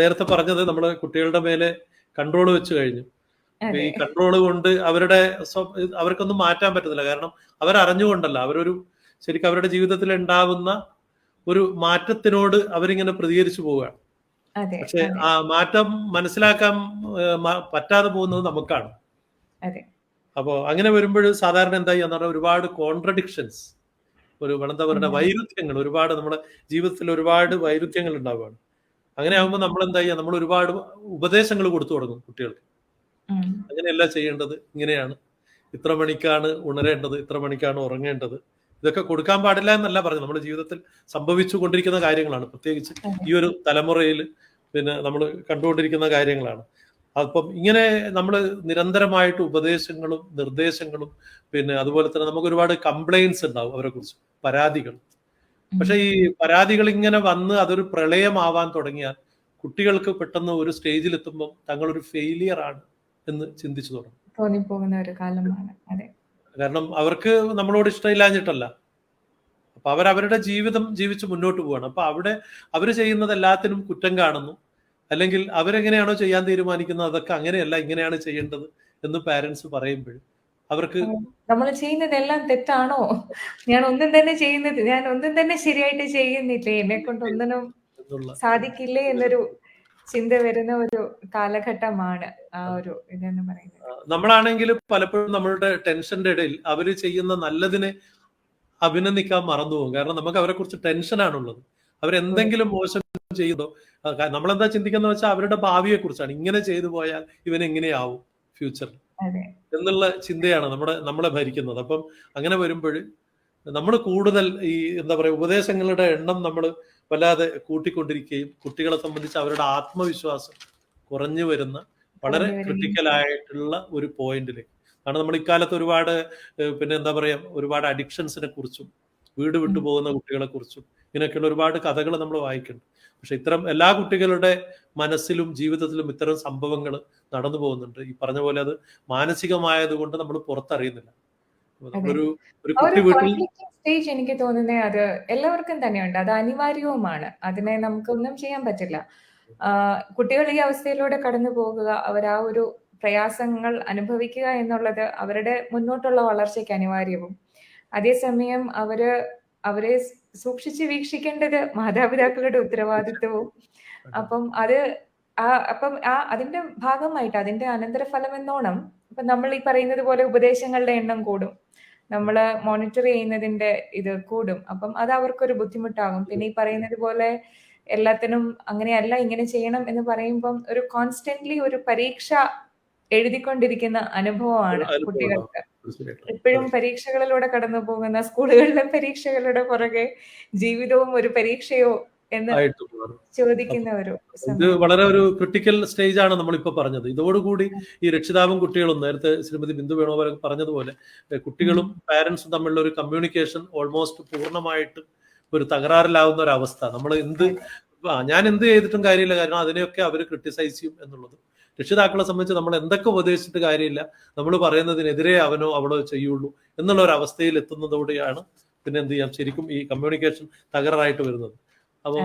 നേരത്തെ പറഞ്ഞത് നമ്മൾ കുട്ടികളുടെ മേലെ കൺട്രോൾ വെച്ച് കഴിഞ്ഞു. ഈ കൺട്രോൾ കൊണ്ട് അവരുടെ അവർക്കൊന്നും മാറ്റാൻ പറ്റുന്നില്ല. കാരണം അവരറിഞ്ഞുകൊണ്ടല്ല. അവരൊരു ശരിക്കും അവരുടെ ജീവിതത്തിൽ ഉണ്ടാവുന്ന ഒരു മാറ്റത്തിനോട് അവരിങ്ങനെ പ്രതികരിച്ചു പോവുകയാണ്. പക്ഷെ ആ മാറ്റം മനസ്സിലാക്കാൻ പറ്റാതെ പോകുന്നത് നമുക്കാണ്. അപ്പോ അങ്ങനെ വരുമ്പോൾ സാധാരണ എന്തായി എന്ന് പറഞ്ഞാൽ ഒരുപാട് കോൺട്രഡിക്ഷൻസ് ഒരു എന്താ പറയുക വൈരുദ്ധ്യങ്ങൾ ഒരുപാട് നമ്മുടെ ജീവിതത്തിൽ ഒരുപാട് വൈരുദ്ധ്യങ്ങൾ ഉണ്ടാവുകയാണ്. അങ്ങനെ ആകുമ്പോൾ നമ്മൾ എന്താ ചെയ്യുക നമ്മൾ ഒരുപാട് ഉപദേശങ്ങൾ കൊടുത്തു തുടങ്ങും കുട്ടികൾക്ക്. അങ്ങനെയല്ല ചെയ്യേണ്ടത്. ഇങ്ങനെയാണ്. ഇത്ര മണിക്കാണ് ഉണരേണ്ടത്. ഇത്ര മണിക്കാണ് ഉറങ്ങേണ്ടത്. ഇതൊക്കെ കൊടുക്കാൻ പാടില്ല എന്നല്ല പറഞ്ഞു നമ്മുടെ ജീവിതത്തിൽ സംഭവിച്ചു കൊണ്ടിരിക്കുന്ന കാര്യങ്ങളാണ്. പ്രത്യേകിച്ച് ഈ ഒരു തലമുറയിൽ പിന്നെ നമ്മൾ കണ്ടുകൊണ്ടിരിക്കുന്ന കാര്യങ്ങളാണ്. അപ്പം ഇങ്ങനെ നമ്മൾ നിരന്തരമായിട്ട് ഉപദേശങ്ങളും നിർദ്ദേശങ്ങളും പിന്നെ അതുപോലെ തന്നെ നമുക്ക് ഒരുപാട് കംപ്ലൈൻസ് ഉണ്ടാവും അവരെ കുറിച്ച് പരാതികൾ. പക്ഷെ ഈ പരാതികൾ ഇങ്ങനെ വന്ന് അതൊരു പ്രളയമാവാൻ തുടങ്ങിയാൽ കുട്ടികൾക്ക് പെട്ടെന്ന് ഒരു സ്റ്റേജിൽ എത്തുമ്പോൾ തങ്ങൾ ഒരു ഫെയിലിയർ ആണ് എന്ന് ചിന്തിച്ചു തുടങ്ങും. തോന്നിപ്പോകുന്ന ഒരു കാലമാണ്. അതെ. കാരണം അവർക്ക് നമ്മളോട് ഇഷ്ടമില്ലാഞ്ഞിട്ടല്ല. അപ്പൊ അവർ അവരുടെ ജീവിതം ജീവിച്ച് മുന്നോട്ട് പോവാണ്. അപ്പൊ അവിടെ അവർ ചെയ്യുന്നത് എല്ലാത്തിനും കുറ്റം കാണുന്നു. അല്ലെങ്കിൽ അവരെങ്ങനെയാണോ ചെയ്യാൻ തീരുമാനിക്കുന്നത് അതൊക്കെ അങ്ങനെയല്ല ഇങ്ങനെയാണ് ചെയ്യേണ്ടത് എന്ന് പാരന്റ്സ് പറയുമ്പോൾ അവർക്ക് നമ്മൾ ചെയ്യുന്നതെല്ലാം തെറ്റാണോ? ഞാൻ ഒന്നും തന്നെ ചെയ്യുന്നത് ഞാൻ ഒന്നും തന്നെ ശരിയായിട്ട് ചെയ്യുന്നില്ലേ? എന്നെ കൊണ്ട് ഒന്നിനും സാധിക്കില്ലേ എന്നൊരു ചിന്ത വരുന്ന ഒരു കാലഘട്ടമാണ് ആ ഒരു ഇതെന്ന് പറയുന്നത്. നമ്മളാണെങ്കിൽ പലപ്പോഴും നമ്മളുടെ ടെൻഷന്റെ ഇടയിൽ അവർ ചെയ്യുന്ന നല്ലതിനെ അഭിനന്ദിക്കാൻ മറന്നു പോകും. കാരണം നമുക്ക് അവരെ കുറിച്ച് ടെൻഷനാണുള്ളത്. അവരെന്തെങ്കിലും മോശം ചെയ്യുന്നോ നമ്മളെന്താ ചിന്തിക്കുന്ന വെച്ചാൽ അവരുടെ ഭാവിയെ കുറിച്ചാണ് ഇങ്ങനെ ചെയ്തു പോയാൽ ഇവൻ എങ്ങനെയാവും ഫ്യൂച്ചറിൽ. എന്നുള്ള ചിന്തയാണ് നമ്മുടെ നമ്മളെ ഭരിക്കുന്നത്. അപ്പം അങ്ങനെ വരുമ്പോൾ നമ്മൾ കൂടുതൽ ഈ എന്താ പറയുക ഉപദേശങ്ങളുടെ എണ്ണം നമ്മൾ വല്ലാതെ കൂട്ടിക്കൊണ്ടിരിക്കുകയും കുട്ടികളെ സംബന്ധിച്ച് അവരുടെ ആത്മവിശ്വാസം കുറഞ്ഞു വരുന്ന വളരെ ക്രിട്ടിക്കലായിട്ടുള്ള ക്രിട്ടിക്കൽ ആയിട്ടുള്ള ഒരു പോയിന്റിലേക്ക്. കാരണം നമ്മൾ ഇക്കാലത്ത് ഒരുപാട് പിന്നെ എന്താ പറയുക ഒരുപാട് അഡിക്ഷൻസിനെ കുറിച്ചും വീട് വിട്ടു പോകുന്ന കുട്ടികളെ കുറിച്ചും ഇങ്ങനെയൊക്കെയുള്ള ഒരുപാട് കഥകൾ നമ്മൾ വായിക്കുന്നുണ്ട്. പക്ഷെ ഇത്തരം എല്ലാ കുട്ടികളുടെ മനസ്സിലും ജീവിതത്തിലും ഇത്തരം സംഭവങ്ങൾ നടന്നു പോകുന്നുണ്ട്. ഈ പറഞ്ഞ പോലെ അത് മാനസികമായത് കൊണ്ട് നമ്മൾ പുറത്തറിയുന്നില്ല. ഒരു ഒരു കുട്ടി വീട്ടിൽ സ്റ്റേജ് എനിക്ക് തോന്നുന്നത് അത് എല്ലാവർക്കും തന്നെയുണ്ട്. അത് അനിവാര്യവുമാണ്. അതിനെ നമുക്കൊന്നും ചെയ്യാൻ പറ്റില്ല. കുട്ടികൾ ഈ അവസ്ഥയിലൂടെ കടന്നു പോകുക അവർ ആ ഒരു പ്രയാസങ്ങൾ അനുഭവിക്കുക എന്നുള്ളത് അവരുടെ മുന്നോട്ടുള്ള വളർച്ചയ്ക്ക് അനിവാര്യവും. അതേസമയം അവർ അവരെ സൂക്ഷിച്ച് വീക്ഷിക്കേണ്ടത് മാതാപിതാക്കളുടെ ഉത്തരവാദിത്വവും. അപ്പം അത് ആ അപ്പം ആ അതിന്റെ ഭാഗമായിട്ട് അതിന്റെ അനന്തരഫലം എന്നോണം ഇപ്പൊ നമ്മൾ ഈ പറയുന്നത് പോലെ ഉപദേശങ്ങളുടെ എണ്ണം കൂടും. നമ്മൾ മോണിറ്റർ ചെയ്യുന്നതിന്റെ ഇത് കൂടും. അപ്പം അത് അവർക്കൊരു ബുദ്ധിമുട്ടാകും. പിന്നെ ഈ പറയുന്നത് പോലെ എല്ലാത്തിനും അങ്ങനെയല്ല ഇങ്ങനെ ചെയ്യണം എന്ന് പറയുമ്പം ഒരു കോൺസ്റ്റന്റ്ലി ഒരു പരീക്ഷ എഴുതിക്കൊണ്ടിരിക്കുന്ന അനുഭവമാണ്. കുട്ടികൾക്ക്. എപ്പോഴും പരീക്ഷകളിലൂടെ കടന്നു പോകുന്ന സ്കൂളുകളിലെ പരീക്ഷകളുടെ പുറകെ ജീവിതവും ഒരു പരീക്ഷയോ എന്ന്. ചോദിക്കുന്ന ഒരു ഇത് വളരെ ഒരു ക്രിട്ടിക്കൽ സ്റ്റേജ് ആണ് നമ്മളിപ്പോ പറഞ്ഞത്. ഇതോടുകൂടി ഈ രക്ഷിതാവും കുട്ടികളും നേരത്തെ ശ്രീമതി ബിന്ദു വേണോപരം പറഞ്ഞതുപോലെ കുട്ടികളും പാരന്റ്സും തമ്മിലുള്ള ഒരു കമ്മ്യൂണിക്കേഷൻ ഓൾമോസ്റ്റ് പൂർണമായിട്ട് ഒരു തകരാറിലാവുന്ന ഒരു അവസ്ഥ. നമ്മൾ എന്ത് ഞാൻ എന്ത് ചെയ്തിട്ടും കാര്യമില്ല. കാരണം അതിനെയൊക്കെ അവർ ക്രിട്ടിസൈസ് ചെയ്യും എന്നുള്ളത്. രക്ഷിതാക്കളെ സംബന്ധിച്ച് നമ്മൾ എന്തൊക്കെ ഉപദേശിച്ചിട്ട് കാര്യമില്ല നമ്മൾ പറയുന്നതിനെതിരെ അവനോ അവളോ ചെയ്യുള്ളൂ എന്നുള്ള ഒരു അവസ്ഥയിൽ എത്തുന്നതോടെയാണ് പിന്നെ എന്ത് ചെയ്യാം ശരിക്കും ഈ കമ്മ്യൂണിക്കേഷൻ തകരാറായിട്ട് വരുന്നത് അപ്പോൾ.